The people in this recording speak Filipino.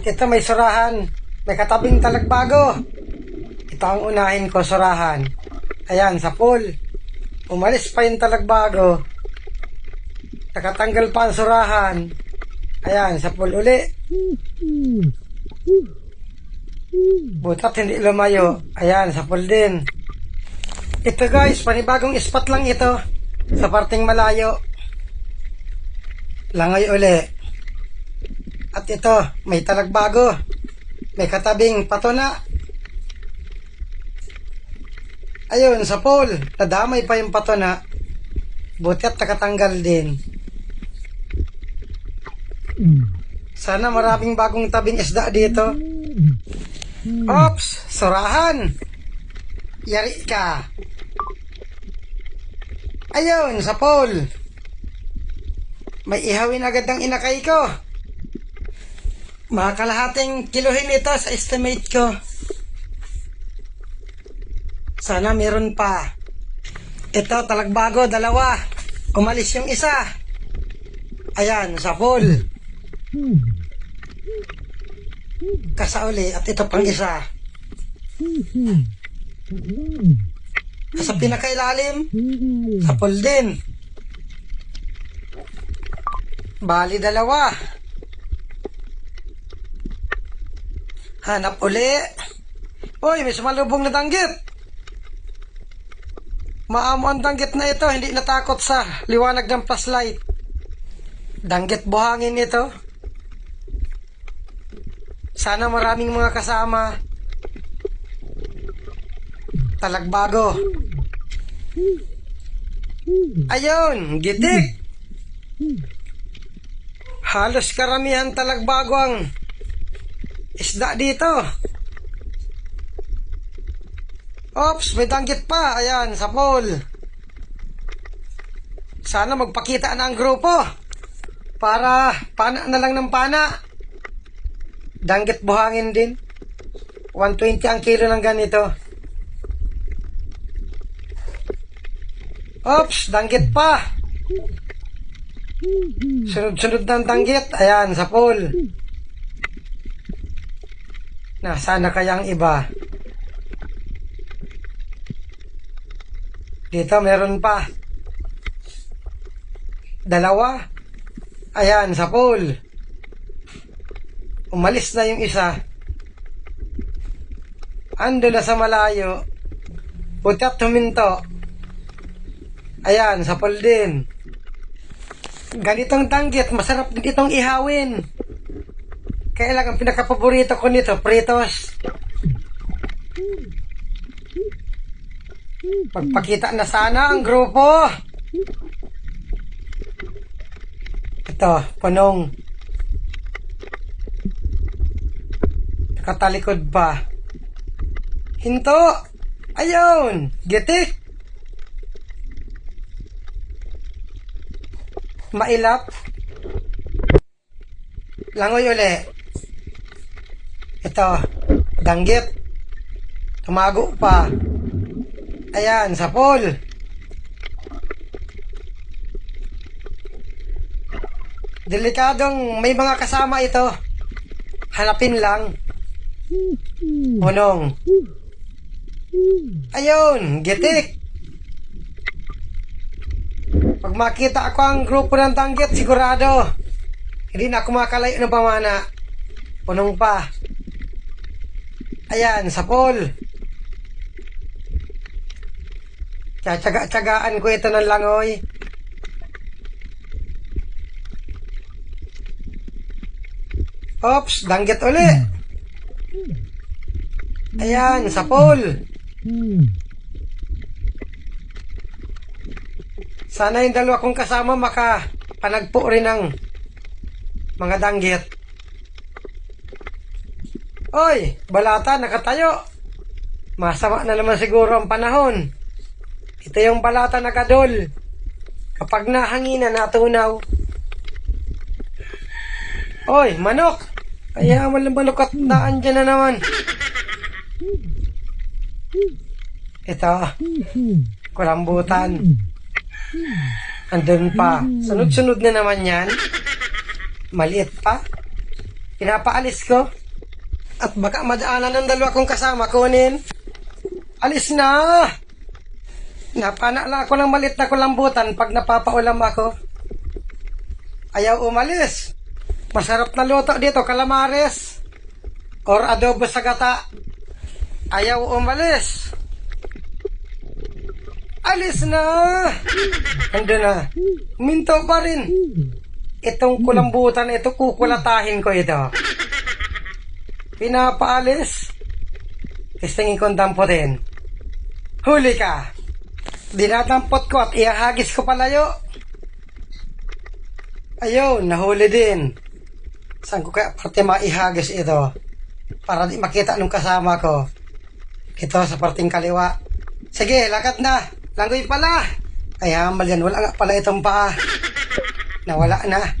At ito may surahan. May katabing talagbago. Ito ang unahin ko, surahan. Ayan, sa pool. Umalis pa yung talagbago. Nakatanggal pa ang surahan. Ayan, sa pool uli. Butat hindi lumayo. Ayan, sa pool din. Ito guys, panibagong spot lang ito. Sa parting malayo. Langoy uli. At ito, may talagbago. May katabing patuna. Ayun, sa pool. Nadamay pa yung patuna. Buti at nakatanggal din. Sana maraming bagong tabing isda dito. Ops! Surahan! Yari ka! Ayun, sa pool. May ihawin agad ang inakay ko. Mga kalahating kiluhin ito sa estimate ko. Sana meron pa. Ito, talagbago, dalawa. Umalis yung isa. Ayan, sa pool. Kasauli, at ito pang isa. Sa pinakailalim, sa pool din. Bali, dalawa. Hanap uli. Uy, may sumalubong na danggit. Maamo ang danggit na ito, hindi natakot sa liwanag ng flashlight. Danggit buhangin ito. Sana maraming mga kasama. Talagbago. Ayun, gitik. Halos karamihan talagbago ang isda dito. Ops, may danggit pa. Ayan, sa pool. Sana magpakita na ang grupo. Para pana na lang ng pana. Danggit buhangin din. 120 ang kilo ng ganito. Ops, danggit pa. Sunod-sunod ng danggit. Ayan, sa pool. Nasaan na kaya ang iba? Dito meron pa. Dalawa. Ayan, sa pool. Umalis na yung isa. Ando na sa malayo. Buti at huminto. Ayan, sa pool din. Ganitong tanggit, masarap din itong ihawin. Kaya lang, ang pinakapaborito ko nito, pritos. Pagpakita na sana ang grupo. Ito, punong. Nakatalikod pa. Hinto! Ayun! Gitik! Mailap. Langoy uli. Ito, danggit. Tumago pa. Ayan, sa pool. Delikadong may mga kasama ito. Hanapin lang. Punong. Ayun, gitik. Pag makita ako ang grupo ng tanggit, sigurado. Hindi na ako makalayo ng pamana. Punong pa. Ayan, sa pool. Tsatsaga-tsagaan ko ito ng langoy. Ops, danggit uli. Ayan, sa pool. Sana yung dalawa kong kasama maka panagpo rin ng mga danggit. Oy, balata, nakatayo. Masama na naman siguro ang panahon. Ito yung balata na kadol. Kapag nahanginan, natunaw. Oy, manok! Kaya walang manok at daan dyan na naman. Ito, kulambutan. Andun pa. Sunod-sunod na naman yan. Maliit pa. Pinapaalis ko. At baka madaanan ng dalawa kong kasama kunin. Alis na! Napana lang ako ng malit na kulambutan pag napapaulam ako. Ayaw umalis. Masarap na luto dito, kalamares. Or adobo sa gata. Ayaw umalis. Alis na! Ando na. Minto pa rin. Itong kulambutan, ito kukulatahin ko ito. Pinapaalis. Testingin ko ang damputin. Huli ka. Dinadampot ko at ihahagis ko palayo. Ayun, nahuli din. Saan ko kaya parte maihagis ito? Para di makita nung kasama ko. Ito sa parting kaliwa. Sige, lakad na. Langoy pala. Ay, hamal yan. Wala nga pala itong paa. Nawala na.